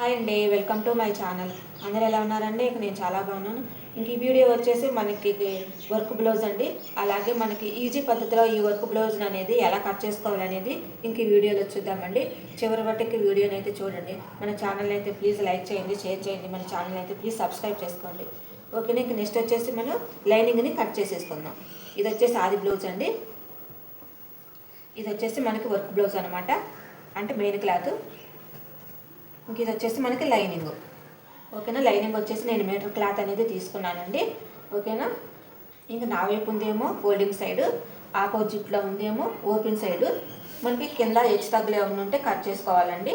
Hi అండి welcome to my channel. అందరు ఎలా ఉన్నారండి? ఇక నేను చాలా బాగున్నాను. ఇంక ఈ వీడియో వచ్చేసి మనకి వర్క్ బ్లౌజ్ అండి. అలాగే మనకి ఈజీ పద్ధతిలో ఈ వర్క్ బ్లౌజ్ అనేది ఎలా కట్ చేసుకోవాలనేది ఇంక ఈ వీడియోలో చూద్దామండి. చివరి వరకు వీడియోని అయితే చూడండి. మన ఛానల్ అయితే ప్లీజ్ లైక్ చేయండి షేర్ చేయండి. మన ఛానల్ అయితే ప్లీజ్ సబ్స్క్రైబ్ చేసుకోండి. ఓకేనా? ఇంక నెక్స్ట్ వచ్చేసి మనం లైనింగ్ని కట్ చేసేసుకుందాం. ఇది వచ్చేసి ఆది బ్లౌజ్ అండి. ఇది వచ్చేసి మనకి వర్క్ బ్లౌజ్ అనమాట అంటే మెయిన్ క్లాత్. ఇంక ఇది వచ్చేసి మనకి లైనింగ్. ఓకేనా? లైనింగ్ వచ్చేసి నేను మీటర్ క్లాత్ అనేది తీసుకున్నానండి. ఓకేనా? ఇంకా నా వైపు ఉందేమో ఫోల్డింగ్ సైడ్ ఆపోజిట్లో ఉందేమో ఓపెన్ సైడ్. మనకి కింద హెచ్చు తగ్గులు ఏమైనా ఉంటే కట్ చేసుకోవాలండి.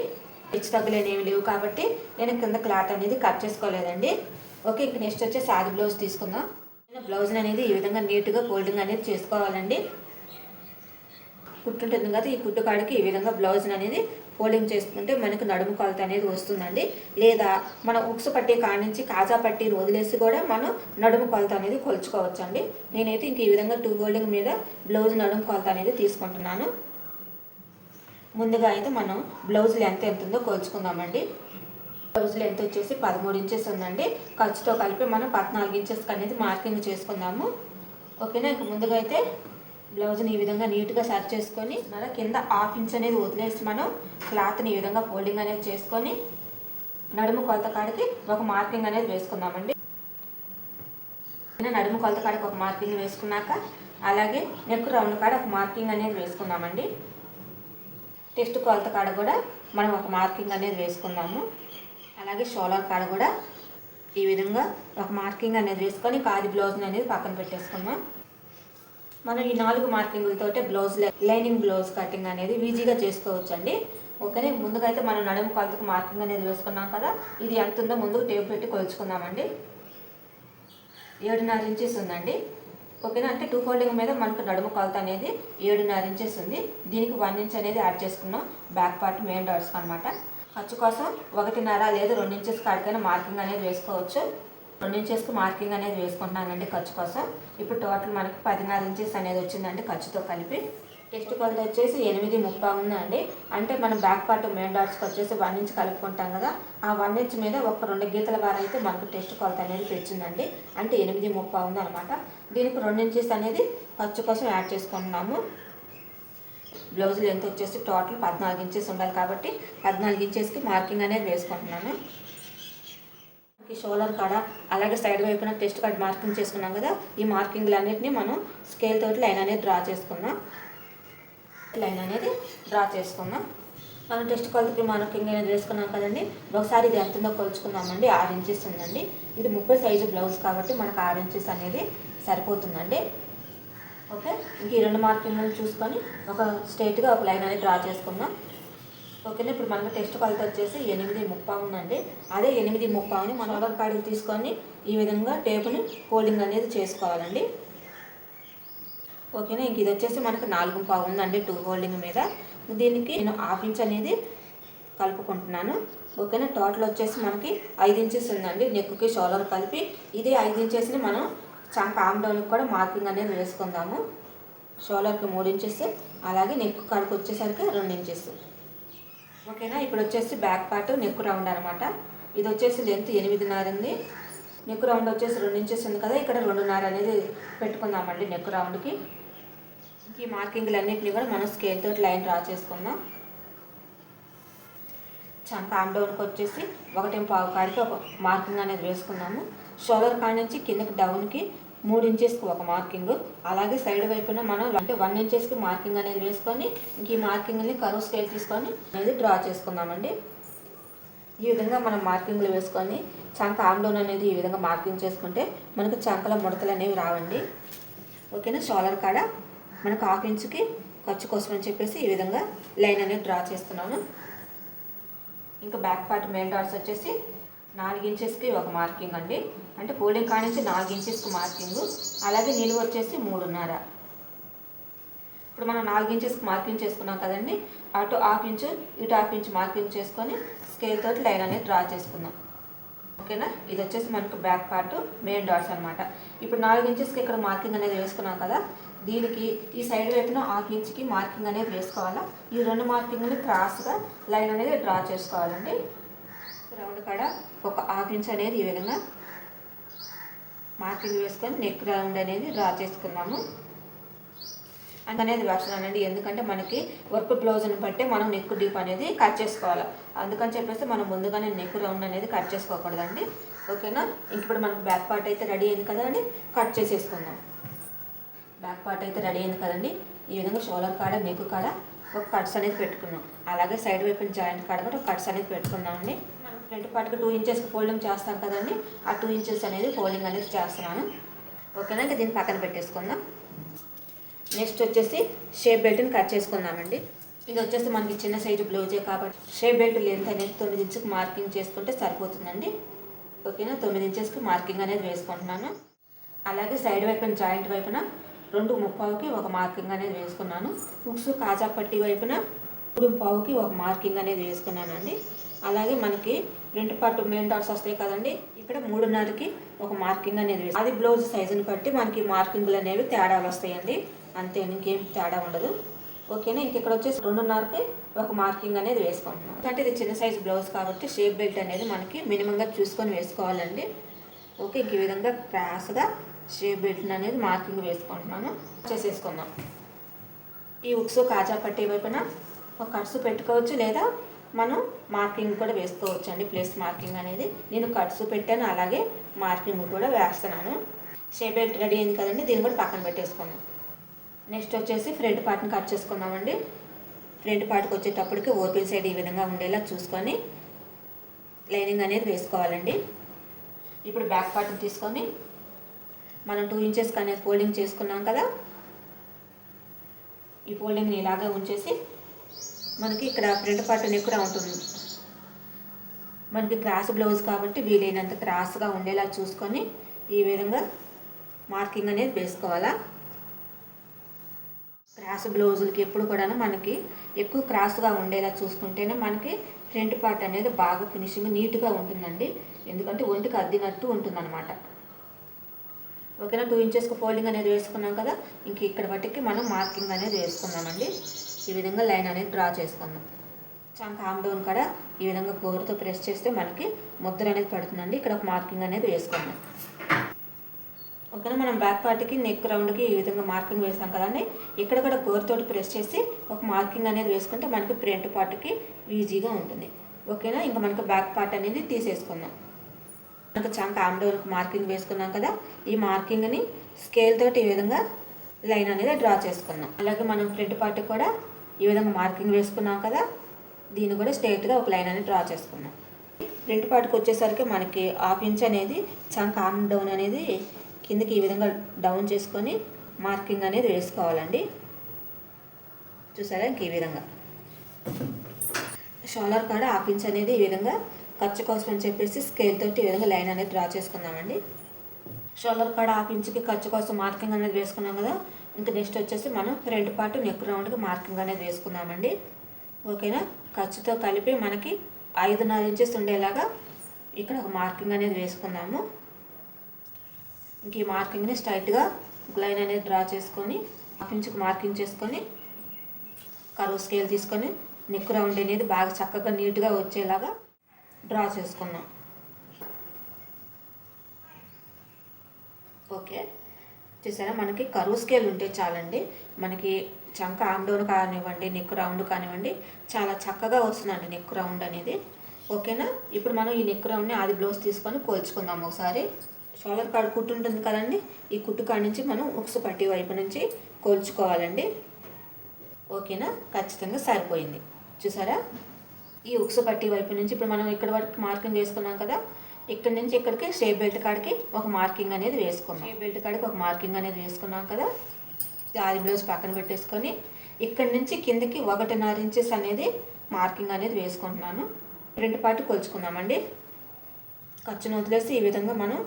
హెచ్చు తగ్గులు అనేవి లేవు కాబట్టి నేను కింద క్లాత్ అనేది కట్ చేసుకోలేదండి. ఓకే ఇంక నెక్స్ట్ వచ్చేసి ఆది బ్లౌజ్ తీసుకుందాం. బ్లౌజ్ అనేది ఈ విధంగా నీట్గా ఫోల్డింగ్ అనేది చేసుకోవాలండి. కుట్టు ఉంటుంది కదా ఈ కుట్టు కాడికి ఈ విధంగా బ్లౌజ్ అనేది ఫోల్డింగ్ చేసుకుంటే మనకు నడుము కొలత అనేది వస్తుందండి. లేదా మనం ఉక్సు పట్టి కాడి నుంచి కాజా పట్టి వదిలేసి కూడా మనం నడుము కొలత అనేది కొలుచుకోవచ్చండి. నేనైతే ఇంక ఈ విధంగా టూ ఫోల్డింగ్ మీద బ్లౌజ్ నడుము కొలత అనేది తీసుకుంటున్నాను. ముందుగా అయితే మనం బ్లౌజ్ లెంత్ ఎంత ఉందో కొలుచుకుందామండి. బ్లౌజ్ లెంత్ వచ్చేసి పదమూడు ఇంచెస్ ఉందండి. ఖర్చుతో కలిపి మనం పద్నాలుగు ఇంచెస్ అనేది మార్కింగ్ చేసుకుందాము. ఓకేనా? ఇంక ముందుగా అయితే బ్లౌజ్ని ఈ విధంగా నీట్గా సర్చ్ చేసుకొని మన కింద హాఫ్ ఇంచ్ అనేది వదిలేసి మనం క్లాత్ని ఈ విధంగా ఫోల్డింగ్ అనేది చేసుకొని నడుము కొలత కాడికి ఒక మార్కింగ్ అనేది వేసుకుందామండి. నడుము కొలత కాడికి ఒక మార్కింగ్ వేసుకున్నాక అలాగే నెక్ రౌండ్ కాడ ఒక మార్కింగ్ అనేది వేసుకుందామండి. టెస్ట్ కొలత కాడ కూడా మనం ఒక మార్కింగ్ అనేది వేసుకుందాము. అలాగే షోలర్ కాడ కూడా ఈ విధంగా ఒక మార్కింగ్ అనేది వేసుకొని కాది బ్లౌజ్ అనేది పక్కన పెట్టేసుకుందాం. మనం ఈ నాలుగు మార్కింగులతోటే బ్లౌజ్ లైనింగ్ బ్లౌజ్ కటింగ్ అనేది ఈజీగా చేసుకోవచ్చు అండి ఓకేనే? ముందుగా అయితే మనం నడుము కొలతకు మార్కింగ్ అనేది వేసుకున్నాం కదా ఇది ఎంత ఉందో ముందుకు టేప్ పెట్టి కొలుచుకుందామండి. ఏడున్నర ఇంచెస్ ఉందండి. ఓకేనా? అంటే టూ ఫోల్డింగ్ మీద మనకు నడుము కొలత అనేది ఏడున్నర ఇంచెస్ ఉంది. దీనికి వన్ ఇంచ్ అనేది యాడ్ చేసుకున్నాం. బ్యాక్ పార్ట్ మెయిన్ డాట్స్ అనమాట ఖర్చు కోసం ఒకటిన్నర లేదా రెండు ఇంచెస్ కాడికైనా మార్కింగ్ అనేది వేసుకోవచ్చు. రెండు ఇంచెస్కి మార్కింగ్ అనేది వేసుకుంటున్నానండి ఖర్చు కోసం. ఇప్పుడు టోటల్ మనకి పదిన్నర ఇంచెస్ అనేది వచ్చిందండి ఖర్చుతో కలిపి. టెస్ట్ కొలత వచ్చేసి ఎనిమిది ముప్పై ఉందండి. అంటే మనం బ్యాక్ పార్ట్ మెయిన్ డాట్స్కి వచ్చేసి వన్ ఇంచ్ కలుపుకుంటాం కదా ఆ వన్ ఇంచ్ మీద ఒక రెండు గీతల వారు అయితే మనకు టెస్ట్ కొలత అనేది తెచ్చిందండి. అంటే ఎనిమిది ముప్పై ఉంది అనమాట దీనికి రెండు ఇంచెస్ అనేది ఖర్చు కోసం యాడ్ చేసుకుంటున్నాము. బ్లౌజ్ లెంత్ వచ్చేసి టోటల్ పద్నాలుగు ఇంచెస్ ఉండాలి కాబట్టి పద్నాలుగు ఇంచెస్కి మార్కింగ్ అనేది వేసుకుంటున్నాను షోలర్ కాడ అలాగే సైడ్ వైపున టెస్ట్ కార్డ్ మార్కింగ్ చేసుకున్నాం కదా ఈ మార్కింగ్లు అన్నిటిని మనం స్కేల్ తోటి లైన్ అనేది డ్రా చేసుకున్నాం లైన్ అనేది డ్రా చేసుకున్నాం మనం టెస్ట్ కొలతకి మార్కింగ్ అనేది వేసుకున్నాం కదండి ఒకసారి ఇది ఎంత ఉందో కొలుచుకుందామండి ఆరు ఇంచెస్ ఉందండి. ఇది ముప్పై సైజు బ్లౌజ్ కాబట్టి మనకు ఆరు ఇంచెస్ అనేది సరిపోతుందండి. ఓకే? ఇంక ఈ రెండు మార్కింగ్లను చూసుకొని ఒక స్ట్రైట్గా ఒక లైన్ అనేది డ్రా చేసుకుందాం. ఓకేనా? ఇప్పుడు మనకు టెస్ట్ కొలత వచ్చేసి ఎనిమిది ముప్పావునండి ఉందండి. అదే ఎనిమిది ముప్పావుని మన ఆర్డర్ కాడికి తీసుకొని ఈ విధంగా టేపుని ఫోల్డింగ్ అనేది చేసుకోవాలండి. ఓకేనా? ఇంక ఇది వచ్చేసి మనకు నాలుగు పావు ఉందండి టూ హోల్డింగ్ మీద. దీనికి నేను హాఫ్ ఇంచ్ అనేది కలుపుకుంటున్నాను. ఓకేనా? టోటల్ వచ్చేసి మనకి ఐదు ఇంచెస్ ఉందండి. నెక్కి షోలర్ కలిపి ఇదే ఐదు ఇంచెస్ని మనం చంక ఆమ్ డౌన్కి కూడా మార్కింగ్ అనేది వేసుకుందాము. షోలర్కి మూడు ఇంచెస్ అలాగే నెక్ కాడికి వచ్చేసరికి రెండు ఇంచెస్ ఓకేనా? ఇప్పుడు వచ్చేసి బ్యాక్ పార్ట్ నెక్ రౌండ్ అనమాట ఇది వచ్చేసి లెంత్ ఎనిమిదిన్నర ఉంది. నెక్ రౌండ్ వచ్చేసి రెండు ఇంచెస్ ఉంది కదా ఇక్కడ రెండున్నర అనేది పెట్టుకుందామండి నెక్ రౌండ్కి ఈ మార్కింగ్లు అన్నింటినీ కూడా మనం స్కేల్ తోటి లైన్ డ్రా చేసుకుందాం. చంక ఆమ్ డౌన్కి వచ్చేసి ఒకటి పావు కాడికి ఒక మార్కింగ్ అనేది వేసుకున్నాము షోల్డర్ కాడి నుంచి కిందకి డౌన్కి మూడు ఇంచెస్కి ఒక మార్కింగ్. అలాగే సైడ్ వైపున మనం అంటే వన్ ఇంచెస్కి మార్కింగ్ అనేది వేసుకొని ఇంక ఈ మార్కింగ్ని కరువు స్కేల్ తీసుకొని అనేది డ్రా చేసుకుందామండి. ఈ విధంగా మనం మార్కింగ్లు వేసుకొని చంక ఆమ్లోన్ అనేది ఈ విధంగా మార్కింగ్ చేసుకుంటే మనకు చంకల ముడతలు అనేవి రావండి. ఓకేనా? షోలర్ కాడ మనకు హాఫ్ ఇంచుకి ఖర్చు కోసం అని చెప్పేసి ఈ విధంగా లైన్ అనేది డ్రా చేస్తున్నాను. ఇంకా బ్యాక్ పార్ట్ మెయిన్ డాట్స్ వచ్చేసి నాలుగు ఇంచెస్కి ఒక మార్కింగ్ అండి. అంటే ఫోల్డింగ్ కాడ నుంచి నాలుగు ఇంచెస్కి మార్కింగ్. అలాగే నిలువ వచ్చేసి మూడున్నర. ఇప్పుడు మనం నాలుగు ఇంచెస్కి మార్కింగ్ చేసుకున్నాం కదండి. అటు హాఫ్ ఇంచు ఇటు హాఫ్ ఇంచు మార్కింగ్ చేసుకొని స్కేల్ తోటి లైన్ అనేది డ్రా చేసుకుందాం. ఓకేనా? ఇది వచ్చేసి మనకు బ్యాక్ పార్ట్ మెయిన్ డాట్స్ అనమాట ఇప్పుడు నాలుగు ఇంచెస్కి ఇక్కడ మార్కింగ్ అనేది వేసుకున్నాం కదా. దీనికి ఈ సైడ్ వైపున హాఫ్ ఇంచ్కి మార్కింగ్ అనేది వేసుకోవాలా? ఈ రెండు మార్కింగ్ని క్రాస్గా లైన్ అనేది డ్రా చేసుకోవాలండి. రౌండ్ కాడ ఒక హాఫ్ ఇంచ్ అనేది ఈ విధంగా మార్కింగ్ వేసుకొని నెక్ రౌండ్ అనేది డ్రా చేసుకున్నాము. అనేది వేస్తున్నానండి ఎందుకంటే మనకి వర్క్ బ్లౌజ్ని బట్టి మనం నెక్ డీప్ అనేది కట్ చేసుకోవాలి. అందుకని చెప్పేసి మనం ముందుగానే నెక్ రౌండ్ అనేది కట్ చేసుకోకూడదండి. ఓకేనా? ఇంక ఇప్పుడు మనకు బ్యాక్ పార్ట్ అయితే రెడీ అయింది కదండి. కట్ చేసేసుకుందాం. బ్యాక్ పార్ట్ అయితే రెడీ అయింది కదండి. ఈ విధంగా షోలర్ కాడ నెక్ కాడ ఒక కట్స్ అనేది పెట్టుకున్నాం. అలాగే సైడ్ వైపు జాయింట్ కాడ కూడా కట్స్ అనేది పెట్టుకున్నామండి ఫ్రంట్ పార్ట్కి టూ ఇంచెస్ ఫోల్డింగ్ చేస్తాం కదండి. ఆ టూ ఇంచెస్ అనేది ఫోల్డింగ్ అనేది చేస్తున్నాను. ఓకేనా? ఇంకా దీన్ని పక్కన పెట్టేసుకుందాం. నెక్స్ట్ వచ్చేసి షేప్ బెల్ట్ని కట్ చేసుకుందామండి. ఇది వచ్చేసి మనకి చిన్న సైజు బ్లౌజే కాబట్టి షేప్ బెల్ట్ లెంత్ అనేది తొమ్మిది ఇంచుకి మార్కింగ్ చేసుకుంటే సరిపోతుందండి. ఓకేనా? తొమ్మిది ఇంచెస్కి మార్కింగ్ అనేది వేసుకుంటున్నాను. అలాగే సైడ్ వైపున జాయింట్ వైపున రెండు ముప్పావుకి ఒక మార్కింగ్ అనేది వేసుకున్నాను. హుక్స్ కాజా పట్టి వైపున మూడు పావుకి ఒక మార్కింగ్ అనేది వేసుకున్నానండి. అలాగే మనకి రెండు పాటు మెయిన్ డాట్స్ వస్తాయి కదండి. ఇక్కడ మూడున్నరకి ఒక మార్కింగ్ అనేది వేస్తాం అది బ్లౌజ్ సైజుని బట్టి మనకి మార్కింగ్లు అనేవి తేడాలు వస్తాయండి. అంతే ఇంకేం తేడా ఉండదు. ఓకేనా? ఇంక ఇక్కడ వచ్చేసి రెండున్నరకి ఒక మార్కింగ్ అనేది వేసుకుంటున్నాం. అంటే ఇది చిన్న సైజు బ్లౌజ్ కాబట్టి షేప్ బెల్ట్ అనేది మనకి మినిమంగా చూసుకొని వేసుకోవాలండి. ఓకే ఇంక ఈ విధంగా క్రాస్గా షేప్ బెల్ట్ అనేది మార్కింగ్ వేసుకుంటున్నాను. చేసేసుకుందాం. ఈ ఉక్స్ కాజా పట్టి వైపున ఒక కట్స్ పెట్టుకోవచ్చు లేదా మనం మార్కింగ్ కూడా వేసుకోవచ్చు అండి ప్లేస్ మార్కింగ్ అనేది. నేను కట్స్ పెట్టాను అలాగే మార్కింగ్ కూడా వేస్తున్నాను. షేప్ బెల్ట్ రెడీ అయింది కదండి దీన్ని కూడా పక్కన పెట్టేసుకున్నాం నెక్స్ట్ వచ్చేసి ఫ్రంట్ పార్ట్ని కట్ చేసుకుందామండి. ఫ్రంట్ పార్ట్కి వచ్చేటప్పటికి ఓపెన్ సైడ్ ఈ విధంగా ఉండేలా చూసుకొని లైనింగ్ అనేది వేసుకోవాలండి. ఇప్పుడు బ్యాక్ పార్ట్ని తీసుకొని మనం టూ ఇంచెస్ అనేది ఫోల్డింగ్ చేసుకున్నాం కదా. ఈ ఫోల్డింగ్ని ఇలాగే ఉంచేసి మనకి ఇక్కడ ప్రింట్ పార్ట్ నెక్ కూడా ఉంటుంది. మనకి క్రాస్ బ్లౌజ్ కాబట్టి వీలైనంత క్రాస్గా ఉండేలా చూసుకొని ఈ విధంగా మార్కింగ్ అనేది వేసుకోవాలా. క్రాస్ బ్లౌజులకి ఎప్పుడు కూడా మనకి ఎక్కువ క్రాస్గా ఉండేలా చూసుకుంటేనే మనకి ఫ్రంట్ పార్ట్ అనేది బాగా ఫినిషింగ్ నీట్గా ఉంటుందండి. ఎందుకంటే ఒంటికి అద్దినట్టు ఉంటుందన్నమాట. ఓకేనా? టూ ఇంచెస్కి ఫోల్డింగ్ అనేది వేసుకున్నాం కదా ఇంక ఇక్కడ బట్టికి మనం మార్కింగ్ అనేది వేసుకున్నామండి ఈ విధంగా లైన్ అనేది డ్రా చేసుకుందాం. చంక ఆమ్ డౌన్ కూడా ఈ విధంగా గోరుతో ప్రెస్ చేస్తే మనకి ముద్ర అనేది పడుతుందండి. ఇక్కడ ఒక మార్కింగ్ అనేది వేసుకుందాం. ఓకేనా మనం బ్యాక్ పార్ట్కి నెక్ రౌండ్కి ఈ విధంగా మార్కింగ్ వేసాం కదండి. ఇక్కడ కూడా గోరుతోటి ప్రెస్ చేసి ఒక మార్కింగ్ అనేది వేసుకుంటే మనకి ఫ్రంట్ పార్ట్కి ఈజీగా ఉంటుంది. ఓకేనా? ఇంకా మనకి బ్యాక్ పార్ట్ అనేది తీసేసుకుందాం. మనకు చంక ఆమ్ డౌన్కి మార్కింగ్ వేసుకున్నాం కదా. ఈ మార్కింగ్ని స్కేల్ తోటి ఈ విధంగా లైన్ అనేది డ్రా చేసుకున్నాం అలాగే మనం ఫ్రంట్ పార్ట్ కూడా ఈ విధంగా మార్కింగ్ వేసుకున్నాం కదా దీన్ని కూడా స్ట్రైట్గా ఒక లైన్ అనేది డ్రా చేసుకున్నాం. ప్రింట్ పార్ట్కి వచ్చేసరికి మనకి హాఫ్ ఇంచ్ అనేది చంక్ ఆమ్ డౌన్ అనేది కిందకి ఈ విధంగా డౌన్ చేసుకొని మార్కింగ్ అనేది వేసుకోవాలండి. చూసారా ఇంక ఈ విధంగా. షోలర్ కాడ హాఫ్ ఇంచ్ అనేది ఈ విధంగా ఖర్చు కోసం అని చెప్పేసి స్కేల్ తోటి ఈ విధంగా లైన్ అనేది డ్రా చేసుకుందామండి. షోలర్ కాడ హాఫ్ ఇంచుకి ఖర్చు కోసం మార్కింగ్ అనేది వేసుకున్నాం కదా ఇంకా నెక్స్ట్ వచ్చేసి మనం ఫ్రంట్ పార్ట్ నెక్ రౌండ్కి మార్కింగ్ అనేది వేసుకుందామండి. ఓకేనా? ఖర్చుతో కలిపి మనకి ఐదున్నర ఇంచెస్ ఉండేలాగా ఇక్కడ ఒక మార్కింగ్ అనేది వేసుకుందాము. ఇంక ఈ మార్కింగ్ని స్ట్రైట్గా లైన్ అనేది డ్రా చేసుకొని హాఫ్ ఇంచుకి మార్కింగ్ చేసుకొని కరువు స్కేల్ తీసుకొని నెక్ రౌండ్ అనేది బాగా చక్కగా నీట్గా వచ్చేలాగా డ్రా చేసుకున్నాం ఓకే? చూసారా? మనకి కరువు స్కేల్ ఉంటే చాలండి. మనకి చంక ఆమ్డోన్ కానివ్వండి నెక్ రౌండ్ కానివ్వండి చాలా చక్కగా వస్తుందండి నెక్ రౌండ్ అనేది. ఓకేనా? ఇప్పుడు మనం ఈ నెక్ రౌండ్ని ఆది బ్లౌజ్ తీసుకొని కోల్చుకుందాం ఒకసారి. షోల్డర్ కాడ కుట్టు ఉంటుంది కదండి? ఈ కుట్టు కాడ నుంచి మనం ఉక్సు పట్టి వైపు నుంచి కోల్చుకోవాలండి. ఓకేనా? ఖచ్చితంగా సరిపోయింది. చూసారా? ఈ ఉక్సు పట్టి వైపు నుంచి ఇప్పుడు మనం ఇక్కడ వరకు మార్కింగ్ చేసుకున్నాం కదా? ఇక్కడ నుంచి ఇక్కడికి షేప్ బెల్ట్ కాడికి ఒక మార్కింగ్ అనేది వేసుకున్నాం. షేప్ బెల్ట్ కాడికి ఒక మార్కింగ్ అనేది వేసుకున్నాం కదా. ఆది బ్లౌజ్ పక్కన పెట్టేసుకొని ఇక్కడ నుంచి కిందకి ఒకటిన్నర ఇంచెస్ అనేది మార్కింగ్ అనేది వేసుకుంటున్నాను. ఫ్రంట్ పార్ట్ కొలుచుకుందామండి. ఖర్చును వదిలేసి ఈ విధంగా మనం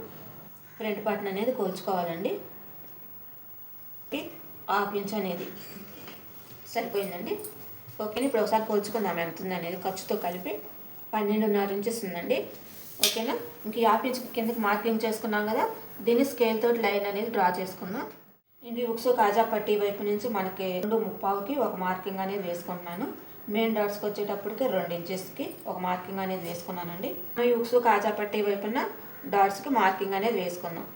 ఫ్రంట్ పార్ట్ని అనేది కోల్చుకోవాలండి. హాఫ్ ఇంచ్ అనేది సరిపోయిందండి. ఓకే ఇప్పుడు ఒకసారి కోల్చుకుందాం. ఎంత ఉంది అనేది ఖర్చుతో కలిపి పన్నెండున్నర ఇంచెస్ ఉందండి. ఓకేనా? ఇంక ఈ హాఫ్ ఇంచ్ కిందకి మార్కింగ్ చేసుకున్నాం కదా దీన్ని స్కేల్ తోటి లైన్ అనేది డ్రా చేసుకుందాం. ఇంక ఉక్సు కాజా పట్టి వైపు నుంచి మనకి రెండు ముప్పావుకి ఒక మార్కింగ్ అనేది వేసుకుంటున్నాను. మెయిన్ డాట్స్కి వచ్చేటప్పటికి రెండు ఇంచెస్కి ఒక మార్కింగ్ అనేది వేసుకున్నానండి. యూక్స్ కాజా పట్టి వైపున డాట్స్కి మార్కింగ్ అనేది వేసుకున్నాం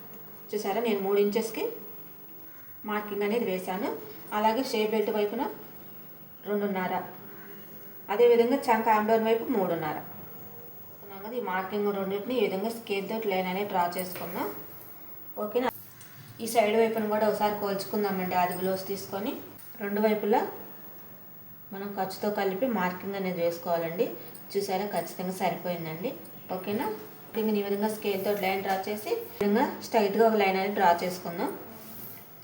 చూసారా? నేను మూడు ఇంచెస్కి మార్కింగ్ అనేది వేశాను. అలాగే షే బెల్ట్ వైపున రెండున్నర. అదేవిధంగా చంక ఆమ్డోన్ వైపు మూడున్నర. కదా ఈ మార్కింగ్ రెండింటిని ఈ విధంగా స్కేల్ తోటి లైన్ అనేది డ్రా చేసుకుందాం. ఓకేనా ఈ సైడ్ వైపున కూడా ఒకసారి కోల్చుకుందామండి అది బ్లౌజ్ తీసుకొని. రెండు వైపులా మనం ఖర్చుతో కలిపి మార్కింగ్ అనేది వేసుకోవాలండి. చూసారా ఖచ్చితంగా సరిపోయిందండి. ఓకేనా ఇంకా ఈ విధంగా స్కేల్తో లైన్ డ్రా చేసి విధంగా స్ట్రైట్గా ఒక లైన్ అనేది డ్రా చేసుకుందాం.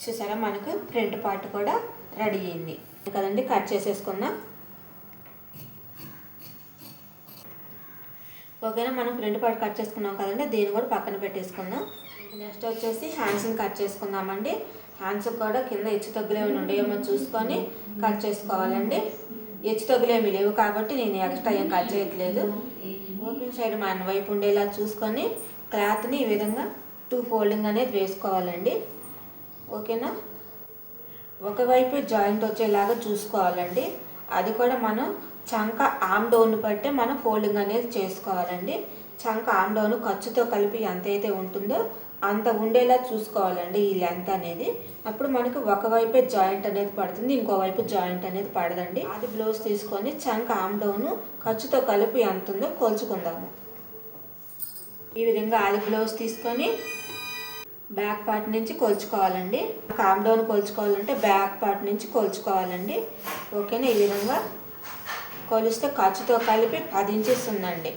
చూసారా మనకు ప్రింట్ పార్ట్ కూడా రెడీ అయింది. కదండి కట్ చేసేసుకుందాం. ఓకేనా మనం ఫ్రంట్ పార్ట్ కట్ చేసుకున్నాం కదండి దీన్ని కూడా పక్కన పెట్టేసుకుందాం. నెక్స్ట్ వచ్చేసి హ్యాండ్స్ని కట్ చేసుకుందామండి. హ్యాండ్స్ కూడా కింద హెచ్చు తగ్గులేమి ఉండేమో చూసుకొని కట్ చేసుకోవాలండి. హెచ్చు తగ్గులేమి లేవు కాబట్టి నేను ఎక్స్ట్రా ఏం కట్ చేయట్లేదు. ఓపెన్ సైడ్ మన వైపు ఉండేలా చూసుకొని క్లాత్ని ఈ విధంగా టూ ఫోల్డింగ్ అనేది వేసుకోవాలండి. ఓకేనా? ఒకవైపు జాయింట్ వచ్చేలాగా చూసుకోవాలండి. అది కూడా మనం చంక ఆమ్ డౌన్ బట్టే మనం ఫోల్డింగ్ అనేది చేసుకోవాలండి. చంక ఆమ్ డౌన్ ఖర్చుతో కలిపి ఎంత అయితే ఉంటుందో అంత ఉండేలా చూసుకోవాలండి ఈ లెంత్ అనేది. అప్పుడు మనకు ఒకవైపే జాయింట్ అనేది పడుతుంది ఇంకోవైపు జాయింట్ అనేది పడదండి. అది బ్లౌజ్ తీసుకొని చంక ఆమ్ డౌన్ ఖర్చుతో కలిపి ఎంత ఉందో కొలుచుకుందాము. ఈ విధంగా ఆది బ్లౌజ్ తీసుకొని బ్యాక్ పార్ట్ నుంచి కొలుచుకోవాలండి. కామ్ డౌన్ కొలుచుకోవాలంటే బ్యాక్ పార్ట్ నుంచి కొలుచుకోవాలండి. ఓకేనా? ఈ విధంగా కొలిస్తే ఖర్చుతో కలిపి పది ఇంచెస్ ఉందండి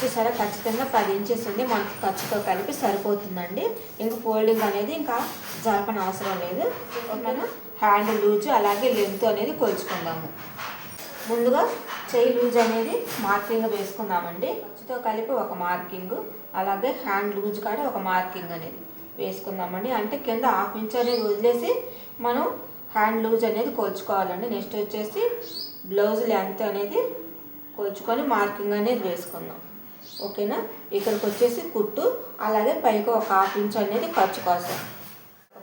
చూసారా? ఖచ్చితంగా పది ఇంచెస్ ఉంది మనకు ఖర్చుతో కలిపి సరిపోతుందండి. ఇంకా ఫోల్డింగ్ అనేది ఇంకా జరపని అవసరం లేదు. మనం హ్యాండ్ లూజ్ అలాగే లెంత్ అనేది కొలుచుకుందాము. ముందుగా చెయ్యి లూజ్ అనేది మార్కింగ్ వేసుకుందామండి. ఖర్చుతో కలిపి ఒక మార్కింగ్ అలాగే హ్యాండ్ లూజ్ కాడ ఒక మార్కింగ్ అనేది వేసుకుందామండి. అంటే కింద హాఫ్ ఇంచ్ అనేది వదిలేసి మనం హ్యాండ్ లూజ్ అనేది కొలుచుకోవాలండి. నెక్స్ట్ వచ్చేసి బ్లౌజ్ లెంత్ అనేది కొలుచుకొని మార్కింగ్ అనేది వేసుకుందాం. ఓకేనా? ఇక్కడికి వచ్చేసి కుట్టు అలాగే పైకి ఒక హాఫ్ ఇంచ్ అనేది ఖర్చు కోసం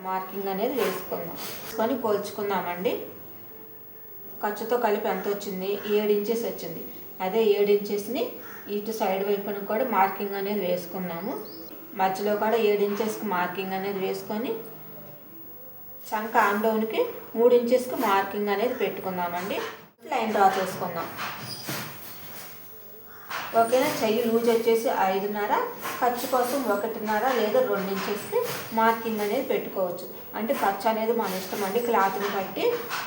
మార్కింగ్ అనేది వేసుకుందాం. వేసుకొని కొలుచుకుందామండి. ఖర్చుతో కలిపి ఎంత వచ్చింది? ఏడు ఇంచెస్ వచ్చింది. అదే ఏడు ఇంచెస్ని ఇటు సైడ్ వైపున కూడా మార్కింగ్ అనేది వేసుకున్నాము. మధ్యలో కూడా ఏడు ఇంచెస్కి మార్కింగ్ అనేది వేసుకొని చంక ఆండోన్కి మూడు ఇంచెస్కి మార్కింగ్ అనేది పెట్టుకుందామండి. లైన్ డ్రా చేసుకుందాం. ఓకేనా? చెయ్యి లూజ్ వచ్చేసి ఐదున్నర ఖర్చు కోసం ఒకటిన్నర లేదా రెండు మార్కింగ్ అనేది పెట్టుకోవచ్చు. అంటే ఖర్చు అనేది మన ఇష్టం అండి. క్లాత్ని బట్టి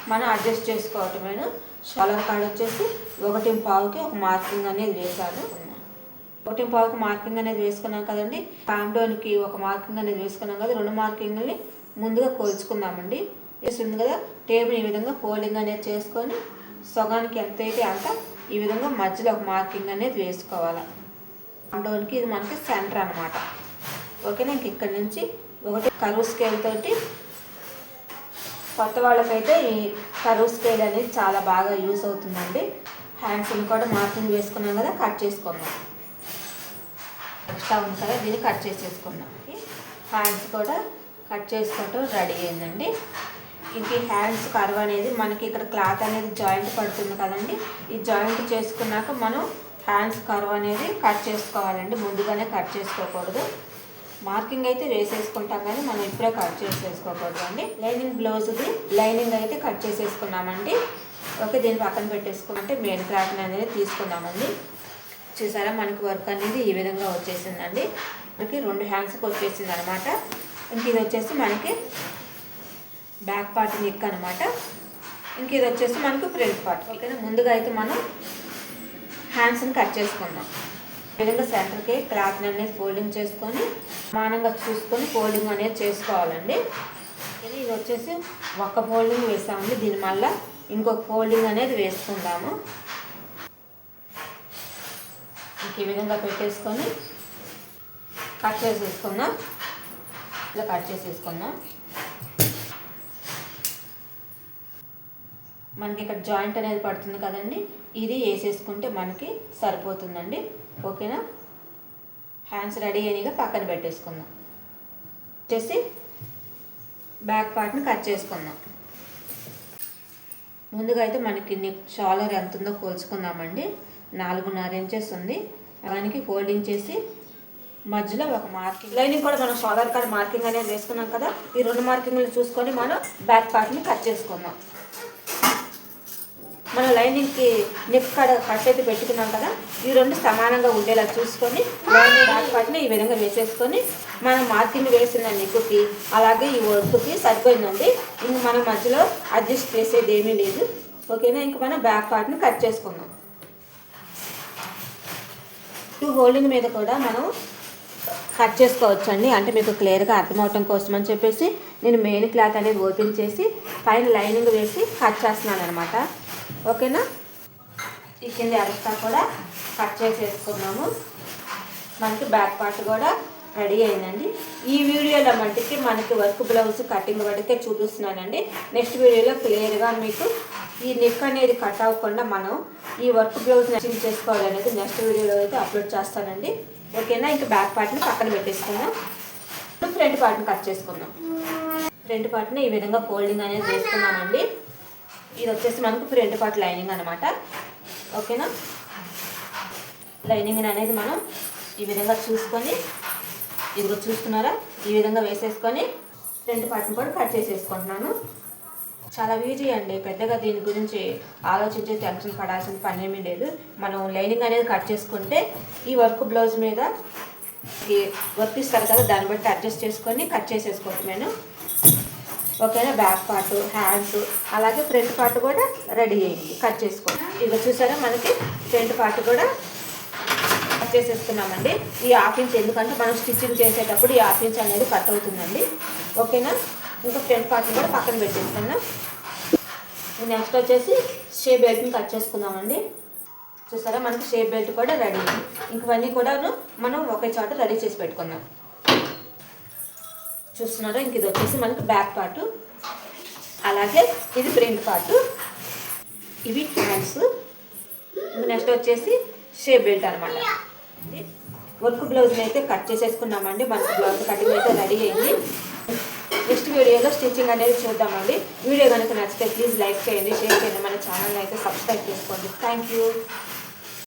మనం అడ్జస్ట్ చేసుకోవటమేను? షాలర్ కార్డ్ వచ్చేసి ఒకటి పావుకి ఒక మార్కింగ్ అనేది వేశాను. ఒకటి పావుకి మార్కింగ్ అనేది వేసుకున్నాం కదండి. కాండోన్కి ఒక మార్కింగ్ అనేది వేసుకున్నాం కదా రెండు మార్కింగ్ని ముందుగా కోల్చుకుందామండి. వేసింది కదా? టేబుల్ ఈ విధంగా ఫోల్డింగ్ అనేది చేసుకొని సగానికి ఎంత అయితే అంత ఈ విధంగా మధ్యలో ఒక మార్కింగ్ అనేది వేసుకోవాలి. కాండోన్కి ఇది మనకి సెంటర్ అనమాట ఓకేనా? ఇంక ఇక్కడ నుంచి ఒకటి కరువు స్కేల్ తోటి కొత్త వాళ్ళకైతే ఈ కరువు స్కేల్ అనేది చాలా బాగా యూస్ అవుతుందండి. హ్యాండ్స్ని కూడా మార్కింగ్ వేసుకున్నాం కదా కట్ చేసుకుందాం. ఎక్స్ట్రా ఉంది కదా దీన్ని కట్ చేసేసుకుందాం. హ్యాండ్స్ కూడా కట్ చేసుకోవటం రెడీ అయిందండి. ఇంక హ్యాండ్స్ కర్వ్ అనేది మనకి ఇక్కడ క్లాత్ అనేది జాయింట్ పడుతుంది కదండి. ఈ జాయింట్ చేసుకున్నాక మనం హ్యాండ్స్ కర్వ్ అనేది కట్ చేసుకోవాలండి. ముందుగానే కట్ చేసుకోకూడదు. మార్కింగ్ అయితే వేసేసుకుంటాం కానీ మనం ఇప్పుడే కట్ చేసేసుకోకూడదు అండి. లైనింగ్ బ్లౌజ్ది లైనింగ్ అయితే కట్ చేసేసుకున్నామండి. ఓకే దీన్ని పక్కన పెట్టేసుకుంటే మెయిన్ క్లాత్ని అనేది తీసుకున్నామండి. చూసారా మనకి వర్క్ అనేది ఈ విధంగా వచ్చేసిందండి. మనకి రెండు హ్యాండ్స్కి వచ్చేసింది అనమాట ఇంక ఇది వచ్చేసి మనకి బ్యాక్ పార్ట్ నెక్ అనమాట ఇంక ఇది వచ్చేసి మనకు ఫ్రంట్ పార్ట్. ఓకేనా? ముందుగా అయితే మనం హ్యాండ్స్ని కట్ చేసుకుందాం. విధంగా సెంటర్కి క్లాత్ని అనేది ఫోల్డింగ్ చేసుకొని మానంగా చూసుకొని ఫోల్డింగ్ అనేది చేసుకోవాలండి. ఇది వచ్చేసి ఒక ఫోల్డింగ్ వేసామండి. దీని మళ్ళీ ఇంకొక ఫోల్డింగ్ అనేది వేసుకుందాము. ఇంక ఈ విధంగా పెట్టేసుకొని కట్ చేసేసుకుందాం. ఇలా కట్ చేసేసుకుందాం. మనకి ఇక్కడ జాయింట్ అనేది పడుతుంది కదండి. ఇది వేసేసుకుంటే మనకి సరిపోతుందండి. ఓకేనా? హ్యాండ్స్ రెడీ అయినగా పక్కన పెట్టేసుకుందాం. వచ్చేసి బ్యాక్ పార్ట్ని కట్ చేసుకుందాం. ముందుగా అయితే మనకి నెక్ షాలర్ ఎంత ఉందో కోల్చుకుందామండి నాలుగున్నర ఇంచెస్ ఉంది. దానికి ఫోల్డింగ్ చేసి మధ్యలో ఒక మార్కింగ్ లైనింగ్ కూడా మనం షోల్డర్ కార్డ్ మార్కింగ్ అనేది వేసుకున్నాం కదా. ఈ రెండు మార్కింగ్లు చూసుకొని మనం బ్యాక్ పార్ట్ని కట్ చేసుకుందాం. మనం లైనింగ్కి నెక్ కడ కట్ అయితే పెట్టుకున్నాం కదా ఈ రెండు సమానంగా ఉండేలా చూసుకొని లైనింగ్ బ్యాక్ ఈ విధంగా వేసేసుకొని మనం మార్కింగ్ వేసిన నెక్కుకి అలాగే ఈ ఒడ్డుకి సరిపోయిందండి. ఇంక మనం మధ్యలో అడ్జస్ట్ చేసేది ఏమీ లేదు. ఓకేనా? ఇంక మనం బ్యాక్ పార్ట్ని కట్ చేసుకుందాం. టూ హోల్డింగ్ మీద కూడా మనం కట్ చేసుకోవచ్చండి. అంటే మీకు క్లియర్గా అర్థమవటం కోసం అని చెప్పేసి నేను మెయిన్ క్లాత్ అనేది ఓపెన్ చేసి పైన లైనింగ్ వేసి కట్ చేస్తున్నాను అనమాట ఓకేనా? ఈ కింద అరస్తా కూడా కట్ చేసేసుకున్నాము మనకి బ్యాక్ పార్ట్ కూడా రెడీ అయిందండి. ఈ వీడియోలో మట్టికి మనకి వర్క్ బ్లౌజ్ కటింగ్ పడితే చూపిస్తున్నానండి. నెక్స్ట్ వీడియోలో క్లియర్గా మీకు ఈ నెక్ అనేది కట్ అవ్వకుండా మనం ఈ వర్క్ బ్లౌజ్ నచ్చింగ్ చేసుకోవాలనేది నెక్స్ట్ వీడియోలో అయితే అప్లోడ్ చేస్తానండి. ఓకేనా? ఇంకా బ్యాక్ పార్ట్ని పక్కన పెట్టేసుకుందాం. ఫ్రంట్ పార్ట్ని కట్ చేసుకుందాం. ఫ్రంట్ పార్ట్ని ఈ విధంగా ఫోల్డింగ్ అనేది చేసుకున్నానండి. ఇది వచ్చేసి మనకు ఫ్రంట్ పార్ట్ లైనింగ్ అనమాట ఓకేనా? లైనింగ్ అనేది మనం ఈ విధంగా చూసుకొని ఇదిగో చూస్తున్నారా? ఈ విధంగా వేసేసుకొని ఫ్రంట్ పార్ట్ని కూడా కట్ చేసేసుకుంటున్నాను. చాలా ఈజీ అండి. పెద్దగా దీని గురించి ఆలోచించే టెన్షన్ పడాల్సిన పని ఏమీ లేదు. మనం లైనింగ్ అనేది కట్ చేసుకుంటే ఈ వర్క్ బ్లౌజ్ మీద ఈ వర్క్ ఇస్తారు కదా దాన్ని బట్టి అడ్జస్ట్ చేసుకొని కట్ చేసేసుకుంటున్నాను ఓకేనా? బ్యాక్ పార్ట్ హ్యాండ్స్ అలాగే ఫ్రంట్ పార్ట్ కూడా రెడీ అయింది. కట్ చేసుకోండి. ఇక చూసారా? మనకి ఫ్రంట్ పార్ట్ కూడా కట్ చేసేసుకున్నామండి ఈ హాఫ్ ఇంచ్ ఎందుకంటే మనం స్టిచ్చింగ్ చేసేటప్పుడు ఈ హాఫ్ ఇంచ్ అనేది కట్ అవుతుందండి. ఓకేనా? ఇంకా ఫ్రంట్ పార్ట్ కూడా పక్కన పెట్టేసుకున్నాం నెక్స్ట్ వచ్చేసి షేప్ బెల్ట్ని కట్ చేసుకుందామండి. చూసారా? మనకి షేప్ బెల్ట్ కూడా రెడీ ఇంకవన్నీ కూడా మనం ఒకే చోట రెడీ చేసి పెట్టుకుందాం. చూస్తున్నారా? ఇంక ఇది వచ్చేసి మనకి బ్యాక్ పార్టు. అలాగే ఇది ఫ్రంట్ పార్టు. ఇవి హ్యాండ్స్. నెక్స్ట్ వచ్చేసి షేప్ బెల్ట్ అనమాట వర్క్ బ్లౌజ్ని అయితే కట్ చేసేసుకున్నామండి. మనకి బ్లౌజ్ కటింగ్ అయితే రెడీ అయింది. నెక్స్ట్ వీడియోలో స్టిచ్చింగ్ అనేది చూద్దామండి. వీడియో కనుక నచ్చితే ప్లీజ్ లైక్ చేయండి షేర్ చేయండి. మన ఛానల్ అయితే సబ్స్క్రైబ్ చేసుకోండి. Thank you.